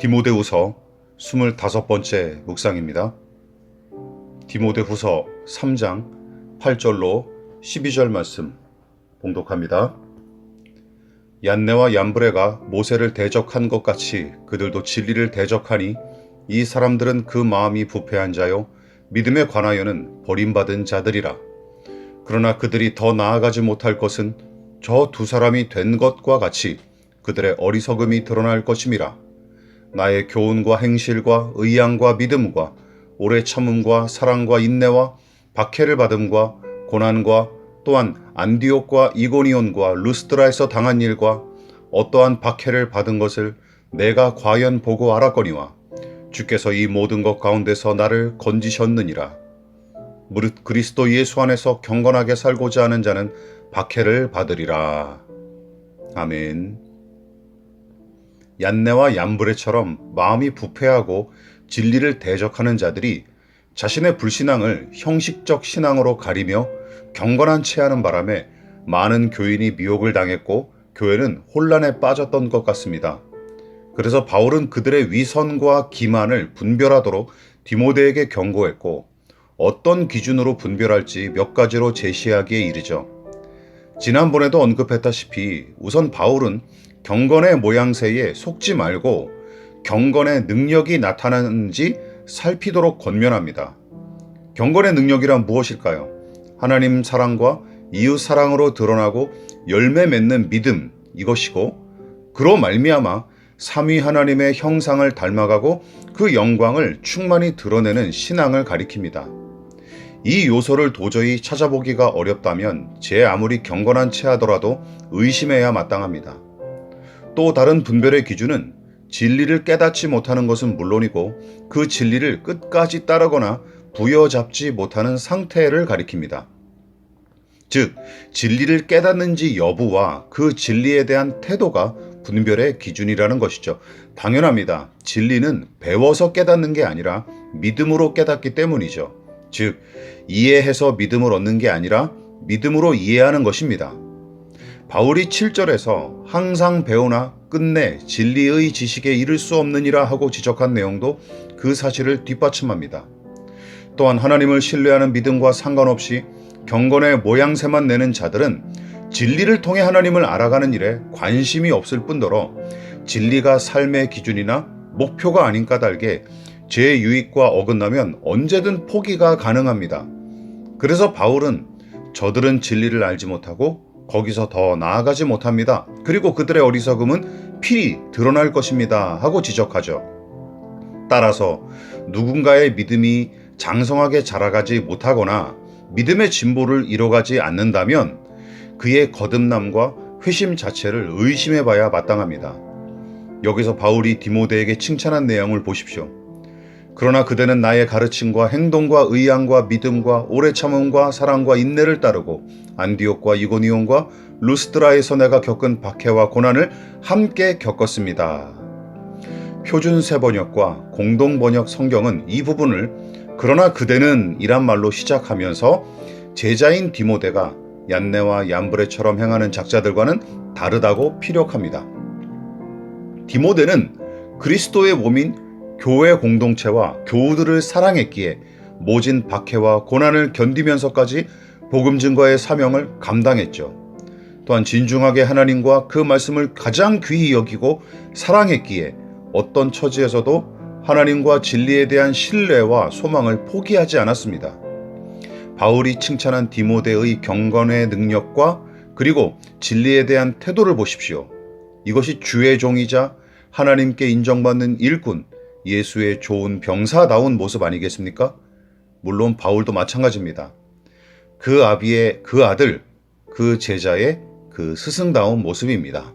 디모데후서 25번째 묵상입니다. 디모데후서 3장 8절로 12절 말씀 봉독합니다. 얀네와 얀브레가 모세를 대적한 것 같이 그들도 진리를 대적하니 이 사람들은 그 마음이 부패한 자요 믿음에 관하여는 버림받은 자들이라. 그러나 그들이 더 나아가지 못할 것은 저 두 사람이 된 것과 같이 그들의 어리석음이 드러날 것임이라. 나의 교훈과 행실과 의양과 믿음과 오래 참음과 사랑과 인내와 박해를 받음과 고난과 또한 안디옥과 이고니온과 루스드라에서 당한 일과 어떠한 박해를 받은 것을 내가 과연 보고 알았거니와 주께서 이 모든 것 가운데서 나를 건지셨느니라. 무릇 그리스도 예수 안에서 경건하게 살고자 하는 자는 박해를 받으리라. 아멘. 얀네와 얀브레처럼 마음이 부패하고 진리를 대적하는 자들이 자신의 불신앙을 형식적 신앙으로 가리며 경건한 채 하는 바람에 많은 교인이 미혹을 당했고 교회는 혼란에 빠졌던 것 같습니다. 그래서 바울은 그들의 위선과 기만을 분별하도록 디모데에게 경고했고 어떤 기준으로 분별할지 몇 가지로 제시하기에 이르죠. 지난번에도 언급했다시피 우선 바울은 경건의 모양새에 속지 말고 경건의 능력이 나타나는지 살피도록 권면합니다. 경건의 능력이란 무엇일까요? 하나님 사랑과 이웃 사랑으로 드러나고 열매 맺는 믿음 이것이고 그로 말미암아 삼위 하나님의 형상을 닮아가고 그 영광을 충만히 드러내는 신앙을 가리킵니다. 이 요소를 도저히 찾아보기가 어렵다면 제 아무리 경건한 채 하더라도 의심해야 마땅합니다. 또 다른 분별의 기준은 진리를 깨닫지 못하는 것은 물론이고 그 진리를 끝까지 따르거나 부여잡지 못하는 상태를 가리킵니다. 즉, 진리를 깨닫는지 여부와 그 진리에 대한 태도가 분별의 기준이라는 것이죠. 당연합니다. 진리는 배워서 깨닫는 게 아니라 믿음으로 깨닫기 때문이죠. 즉, 이해해서 믿음을 얻는 게 아니라 믿음으로 이해하는 것입니다. 바울이 7절에서 항상 배우나 끝내 진리의 지식에 이를 수 없느니라 하고 지적한 내용도 그 사실을 뒷받침합니다. 또한 하나님을 신뢰하는 믿음과 상관없이 경건의 모양새만 내는 자들은 진리를 통해 하나님을 알아가는 일에 관심이 없을 뿐더러 진리가 삶의 기준이나 목표가 아닌 까닭에 제 유익과 어긋나면 언제든 포기가 가능합니다. 그래서 바울은 저들은 진리를 알지 못하고 거기서 더 나아가지 못합니다. 그리고 그들의 어리석음은 필히 드러날 것입니다. 하고 지적하죠. 따라서 누군가의 믿음이 장성하게 자라가지 못하거나 믿음의 진보를 이뤄가지 않는다면 그의 거듭남과 회심 자체를 의심해 봐야 마땅합니다. 여기서 바울이 디모데에게 칭찬한 내용을 보십시오. 그러나 그대는 나의 가르침과 행동과 의양과 믿음과 오래 참음과 사랑과 인내를 따르고 안디옥과 이고니온과 루스드라에서 내가 겪은 박해와 고난을 함께 겪었습니다. 표준 세번역과 공동 번역 성경은 이 부분을 그러나 그대는 이란 말로 시작하면서 제자인 디모데가 얀네와 얀브레처럼 행하는 작자들과는 다르다고 피력합니다. 디모데는 그리스도의 몸인 교회 공동체와 교우들을 사랑했기에 모진 박해와 고난을 견디면서까지 복음 증거의 사명을 감당했죠. 또한 진중하게 하나님과 그 말씀을 가장 귀히 여기고 사랑했기에 어떤 처지에서도 하나님과 진리에 대한 신뢰와 소망을 포기하지 않았습니다. 바울이 칭찬한 디모데의 경건의 능력과 그리고 진리에 대한 태도를 보십시오. 이것이 주의 종이자 하나님께 인정받는 일꾼, 예수의 좋은 병사다운 모습 아니겠습니까? 물론 바울도 마찬가지입니다. 그 아비의 그 아들, 그 제자의 그 스승다운 모습입니다.